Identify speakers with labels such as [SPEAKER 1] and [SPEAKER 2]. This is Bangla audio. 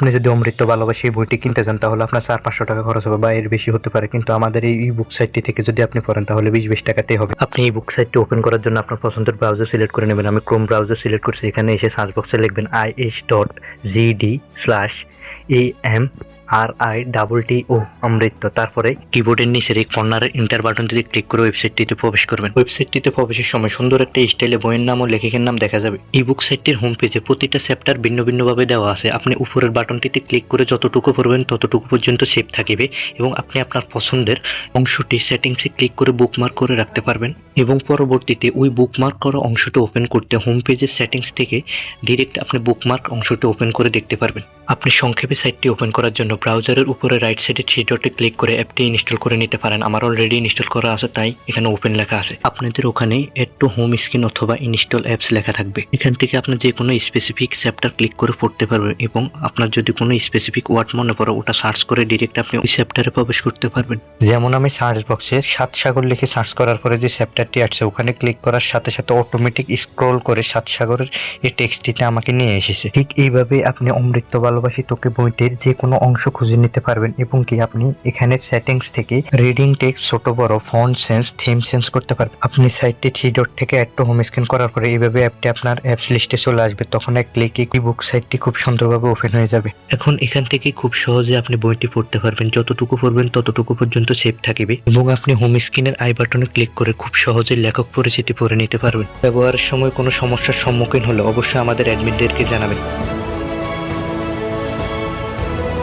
[SPEAKER 1] আপনি যদি অমৃত ভালোবাসি এই বইটি কিনতে চান তাহলে আপনার চার পাঁচশো টাকা খরচ হবে বা এর বেশি হতে পারে। কিন্তু আমাদের এই বুক সাইটটি থেকে যদি আপনি পড়েন, তাহলে বিশ বিশ টাকাতেই হবে। আপনি এই বুক সাইটটি ওপেন করার জন্য আপনার পছন্দের ব্রাউজার সিলেক্ট করে নেবেন। আমি ক্রোম ব্রাউজার সিলেক্ট করছি। এখানে এসে সার্চ বক্সে লিখবেন I H dot GD slash A M R I double T O Amrit. তারপরে কিবোর্ডের নিচের এই কর্নারের ইন্টার বাটনটিতে ক্লিক করে ওয়েবসাইটটিতে প্রবেশ করবেন। ওয়েবসাইটটিতে প্রবেশের সময় সুন্দর একটা স্টাইলে বইয়ের নাম ও লেখকের নাম দেখা যাবে। এই বুক সাইটটির হোম পেজে প্রতিটা চ্যাপ্টার ভিন্ন ভিন্নভাবে দেওয়া আছে। আপনি উপরের বাটনটিতে ক্লিক করে যতটুকু পড়বেন ততটুকু পর্যন্ত সেভ থাকিবে এবং আপনি আপনার পছন্দের অংশটি সেটিংসে ক্লিক করে বুকমার্ক করে রাখতে পারবেন। এবং পরবর্তীতে ওই বুকমার্ক করা অংশটি ওপেন করতে হোম পেজের সেটিংস থেকে ডিরেক্ট আপনি বুকমার্ক অংশটি ওপেন করে দেখতে পারবেন। আপনি সংক্ষেপে সাইটটি ওপেন করার জন্য ব্রাউজারের উপরে রাইট সাইডে থ্রি ডটে ক্লিক করে অ্যাপটি ইনস্টল করে নিতে পারেন। আমার অলরেডি ইনস্টল করা আছে, তাই এখানে ওপেন লেখা আছে। আপনাদের ওখানে এড টু হোম স্ক্রিন অথবা ইনস্টল অ্যাপস লেখা থাকবে। এখান থেকে আপনি যে কোনো স্পেসিফিক চ্যাপ্টার ক্লিক করে পড়তে পারবেন এবং আপনার যদি কোনো স্পেসিফিক ওয়ার্ড মনে পড়ে, ওটা সার্চ করে ডিরেক্ট আপনি ওই চ্যাপ্টারে প্রবেশ করতে পারবেন। যেমন আমি সার্চ বক্সে সাত সাগর লিখে সার্চ করার পরে যে চ্যাপ্টারটি আসছে ওখানে ক্লিক করার সাথে সাথে অটোমেটিক স্ক্রল করে সাত সাগরের এই টেক্সটটিতে আমাকে নিয়ে এসেছে। ঠিক এইভাবে আপনি অমৃত ভালোবাসি তোকে বইটির যে কোনো অংশ খুঁজে নিতে পারবেন এবং কি আপনি এখানে সেটিংস থেকে রিডিং টেক্সট ছোট, বড় ফন্ট সেন্স থিম চেঞ্জ করতে পারবেন। আপনি সাইটটি থ্রি ডট থেকে অ্যাড টু হোম স্ক্রিন করার পরে এইভাবে অ্যাপটি আপনার অ্যাপস লিস্টে চলে আসবে। তখন এক ক্লিকে কি বুক সাইটটি খুব সুন্দরভাবে ওপেন হয়ে যাবে। এখন এখান থেকে খুব সহজে আপনি বইটি পড়তে পারবেন। যতটুকু পড়বেন ততটুকু পর্যন্ত সেভ থাকবে এবং আপনি হোম স্ক্রিনের আই বাটনে ক্লিক করে খুব সহজে লেখক পরিচিতি পড়ে নিতে পারবেন। ব্যবহারের সময় কোনো সমস্যার সম্মুখীন হলে অবশ্যই আমাদের অ্যাডমিনদেরকে জানাবেন।